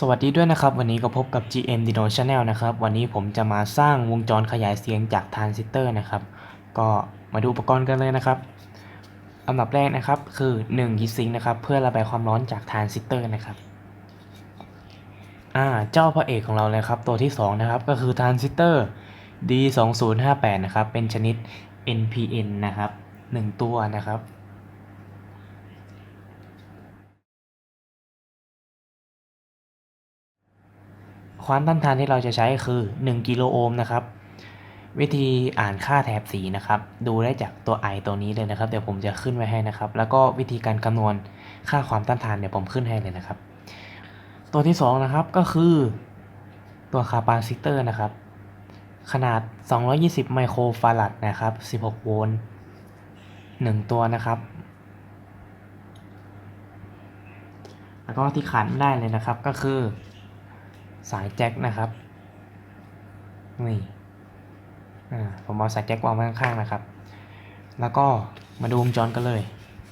สวัสดีด้วยนะครับ วันนี้ก็พบกับ GM Dino Channel นะครับ วันนี้ผมจะมาสร้างวงจรขยายเสียงจากทรานซิสเตอร์นะครับ ก็มาดูอุปกรณ์กันเลยนะครับอันดับแรกนะครับคือ1 heat sink นะครับ เพื่อระบายความร้อนจากทรานซิสเตอร์นะครับอ่าเจ้าพระเอกของเราเลยครับตัวที่ 2 นะครับ ก็คือทรานซิสเตอร์ D2058 นะครับ เป็นชนิด NPN นะครับ 1 ตัวนะครับ ความต้านทานที่เราจะใช้คือ 1 กิโลโอห์มนะครับ วิธีอ่านค่าแถบสีนะครับ ดูได้จากตัว i ตัวนี้เลยนะครับ เดี๋ยวผมจะขึ้นไว้ให้นะครับ แล้วก็วิธีการคำนวณค่าความต้านทานเดี๋ยวผมขึ้นให้เลยนะครับ ตัวที่2นะครับก็คือตัวคาปาซิเตอร์นะครับ ขนาด 220 ไมโครฟาราดนะครับ 16 โวลต์1ตัวนะครับแล้วก็ที่ขาดไม่ได้เลยนะครับก็คือ สายแจ็คนะครับนี่ผมเอาสายแจ็ควางไว้ข้างๆนะครับ แล้วก็มาดูวงจรกันเลย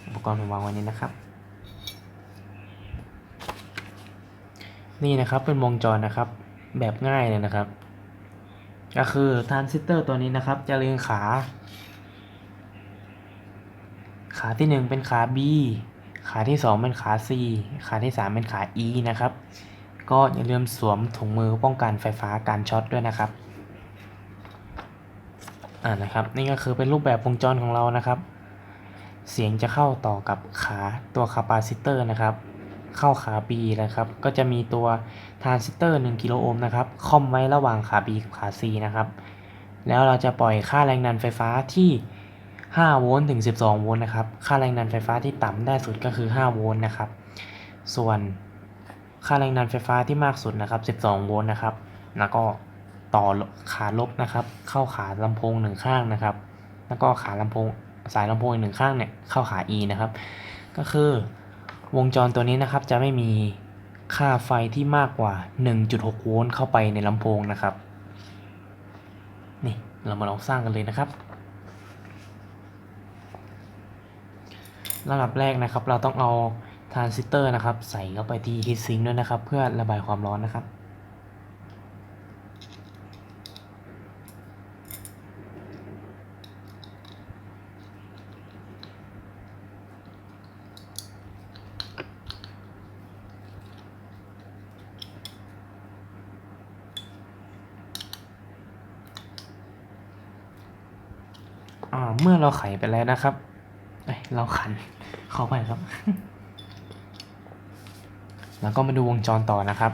อุปกรณ์ผมวางไว้นี้นะครับ นี่นะครับเป็นวงจรนะครับ แบบง่ายเลยนะครับ ก็คือทรานซิสเตอร์ตัวนี้นะครับ จะเรียงขา ขาที่ 1 เป็นขา B ขาที่ 2 เป็นขา C ขาที่ 3 เป็นขา E นะครับ ก็อย่าลืมสวมถุงมือป้องกันไฟฟ้าการช็อตด้วยนะครับอ่านะครับ นี่ก็คือเป็นรูปแบบวงจรของเรานะครับ เสียงจะเข้าต่อกับขาตัวคาปาซิเตอร์นะครับ เข้าขา B นะครับ ก็จะมีตัวทรานซิสเตอร์1กิโลโอห์มนะครับคอมไว้ระหว่างขา B กับขา C นะครับ แล้วเราจะปล่อยค่าแรงดันไฟฟ้าที่5โวลต์ถึง 12 โวลต์นะครับ ค่าแรงดันไฟฟ้าที่ต่ำได้สุดก็คือ 5 โวลต์นะครับ ส่วน ค่าแรงดันไฟฟ้าที่มากสุดนะครับ 12 โวลต์นะครับ แล้วก็ต่อขาลบนะครับ เข้าขาลำโพงหนึ่งข้างนะครับ แล้วก็ขาลำโพงสายลำโพงอีกหนึ่งข้างเนี่ยเข้าขา E นะครับ ก็คือวงจรตัวนี้นะครับจะไม่มีค่าไฟที่มากกว่า 1.6 โวลต์เข้าไปในลำโพงนะครับ นี่เรามาลองสร้างกันเลยนะครับระดับแรกนะครับเราต้องเอา ทรานซิสเตอร์นะครับ ใส่เข้าไปที่ฮีทซิงค์ด้วยนะครับ เพื่อระบายความร้อนนะครับอ่าเมื่อเราไขไปแล้วนะครับเอ้ยเราขันเข้าไปครับ แล้วก็มาดูวงจรต่อนะครับ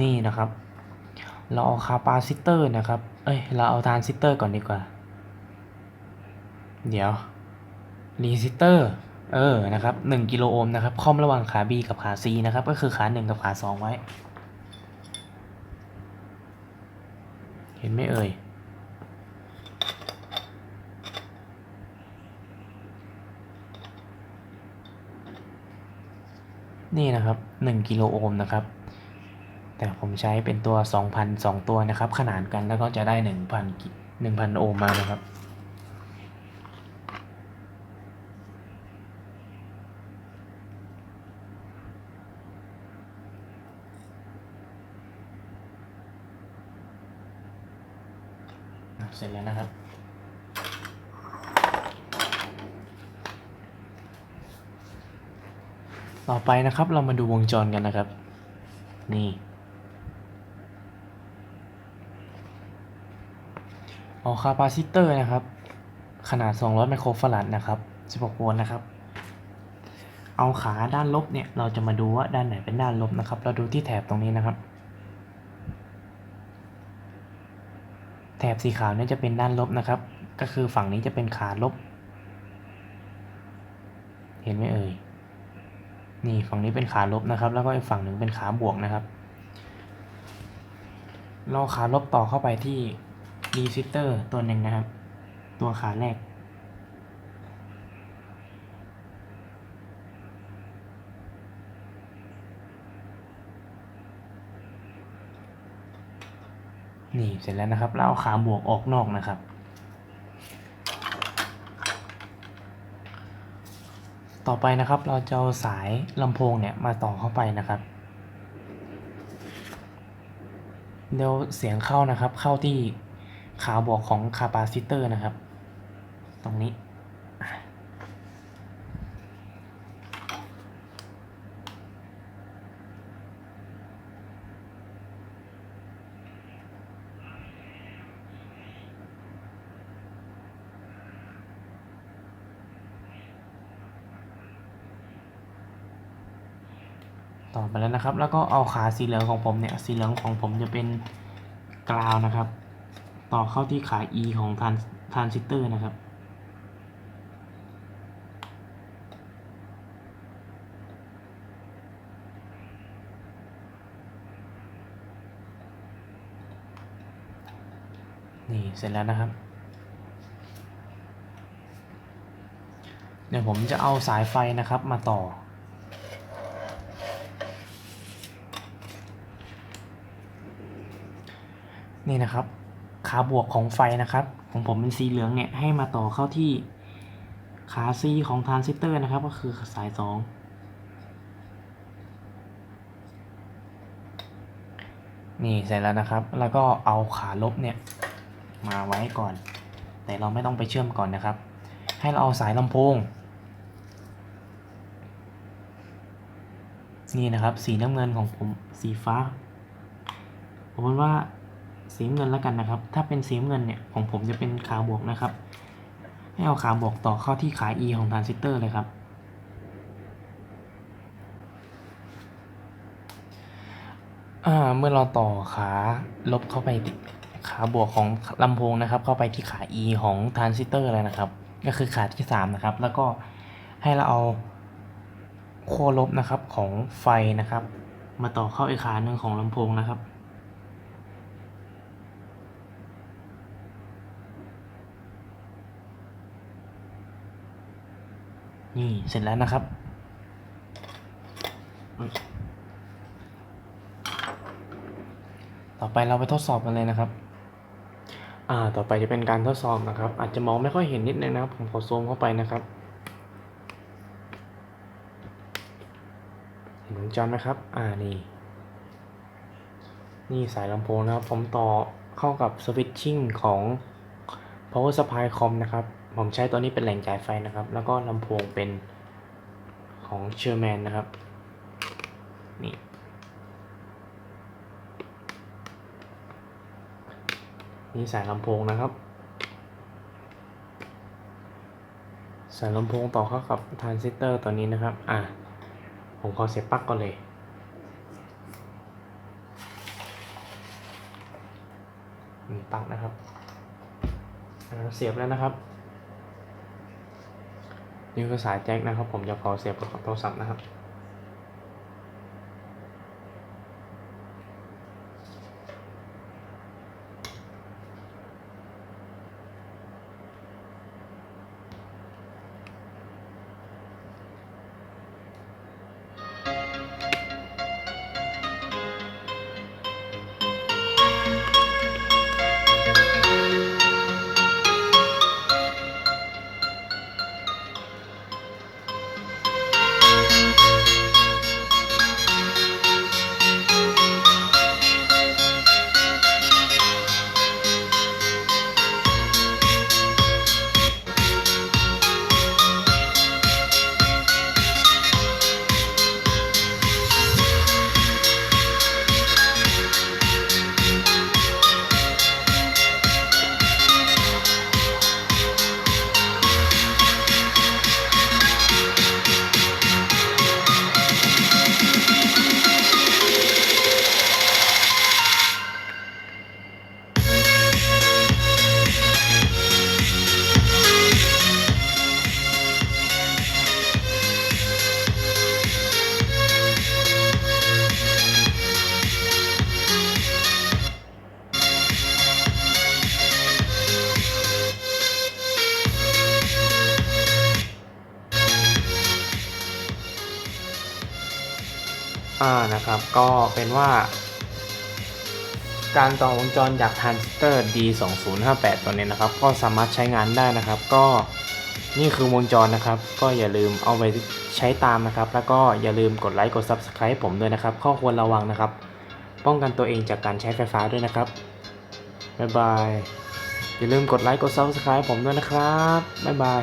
นี่นะครับ เราเอาคาปาซิเตอร์นะครับ เอ้ย เราเอาทรานซิสเตอร์ก่อนดีกว่า เดี๋ยวรีซิสเตอร์เออ นะครับหนึ่งกิโลโอห์มนะครับคอมระหว่างขา B กับขา C นะครับ ก็คือขาหนึ่งกับขาสองไว้ เห็นไหมเอ่ย นี่นะครับ 1 กิโลโอห์มนะครับ แต่ผมใช้เป็นตัว 2,000 2 ตัวนะครับ ขนานกันแล้วก็จะได้ 1,000 1,000 โอห์มมานะครับเสร็จแล้วนะครับ ต่อไปนะครับเรามาดูวงจรกันนะครับ นี่เอาคาปาซิเตอร์นะครับ ขนาด 200 ไมโครฟาราดนะครับ 16 โวลต์นะครับ เอาขาด้านลบเนี่ย เราจะมาดูว่าด้านไหนเป็นด้านลบนะครับ เราดูที่แถบตรงนี้นะครับ แถบสีขาวเนี่ยจะเป็นด้านลบนะครับ ก็คือฝั่งนี้จะเป็นขาลบ เห็นไหมเอ่ย นี่ฝั่งนี้เป็นขาลบนะครับ แล้วก็อีกฝั่งหนึ่งเป็นขาบวกนะครับ เราขาลบต่อเข้าไปที่รีซิสเตอร์ตัวหนึ่งนะครับ ตัวขาแรก นี่เสร็จแล้วนะครับเอาขาบวกออกนอกนะครับ ต่อไปนะครับ เราจะเอาสายลำโพงเนี่ยมาต่อเข้าไปนะครับ เดี๋ยวเสียงเข้านะครับ เข้าที่ขาบอกของคาปาซิเตอร์นะครับ ตรงนี้่อไปแล้วนะครับ แล้วก็เอาขาสีเหลืองของผมเนี่ย สีเหลืองของผมจะเป็นกราวนะครับ ต่อเข้าที่ขา E ของทานทานซิสเตอร์นะครับ นี่เสร็จแล้วนะครับเดี๋ยวผมจะเอาสายไฟนะครับมาต่อ นี่นะครับขาบวกของไฟนะครับ ของผมเป็นสีเหลืองเนี่ยให้มาต่อเข้าที่ขา C ของทรานซิสเตอร์นะครับ ก็คือสาย 2 นี่เสร็จแล้วนะครับ แล้วก็เอาขาลบเนี่ยมาไว้ก่อน แต่เราไม่ต้องไปเชื่อมก่อนนะครับ ให้เราเอาสายลำโพง นี่นะครับสีน้ำเงินของผมสีฟ้าผมว่า สีเงินแล้วกันนะครับ ถ้าเป็นสีเงินเนี่ยของผมจะเป็นขาบวกนะครับ ให้เอาขาบวกต่อเข้าที่ขา E ของทรานซิสเตอร์เลยครับ เมื่อเราต่อขาลบเข้าไปที่ขาบวกของลำโพงนะครับ เข้าไปที่ขา E ของทรานซิสเตอร์เลยนะครับ ก็คือขาที่ 3 นะครับ แล้วก็ให้เราเอาขั้วลบนะครับของไฟนะครับ มาต่อเข้าอีกขาหนึ่งของลำโพงนะครับ นี่เสร็จแล้วนะครับ ต่อไปเราไปทดสอบกันเลยนะครับ อ่า ต่อไปจะเป็นการทดสอบนะครับ อาจจะมองไม่ค่อยเห็นนิดนึงนะครับผมขอซูมเข้าไปนะครับเห็นวงจรไหมครับ อ่านี่ นี่สายลำโพงนะครับ ผมต่อเข้ากับสวิตชิ่งของ power supply com นะครับ ผมใช้ตัวนี้เป็นแหล่งจ่ายไฟนะครับ แล้วก็ลำโพงเป็นของเชอร์แมนนะครับ นี่ นี่สายลำโพงนะครับ สายลำโพงต่อเข้ากับทรานซิสเตอร์ตัวนี้นะครับ อะ ผมขอเสียบปลั๊กก่อนเลยปลั๊กนะครับอ่าเสียบแล้วนะครับ นี่คือสายแจ็คนะครับ ผมจะขอเสียบกับโทรศัพท์นะครับ อ่านะครับ ก็เป็นว่า การต่อวงจรจากทรานซิสเตอร์ D2058 ตัวนี้นะครับ ก็สามารถใช้งานได้นะครับ ก็นี่คือวงจรนะครับ ก็อย่าลืมเอาไปใช้ตามนะครับ แล้วก็อย่าลืมกดไลค์กด Subscribe ผมด้วยนะครับ ข้อควรระวังนะครับ ป้องกันตัวเองจากการใช้ไฟฟ้าด้วยนะครับบ๊ายบายอย่าลืมกดไลค์กด Subscribe ผมด้วยนะครับบ๊ายบาย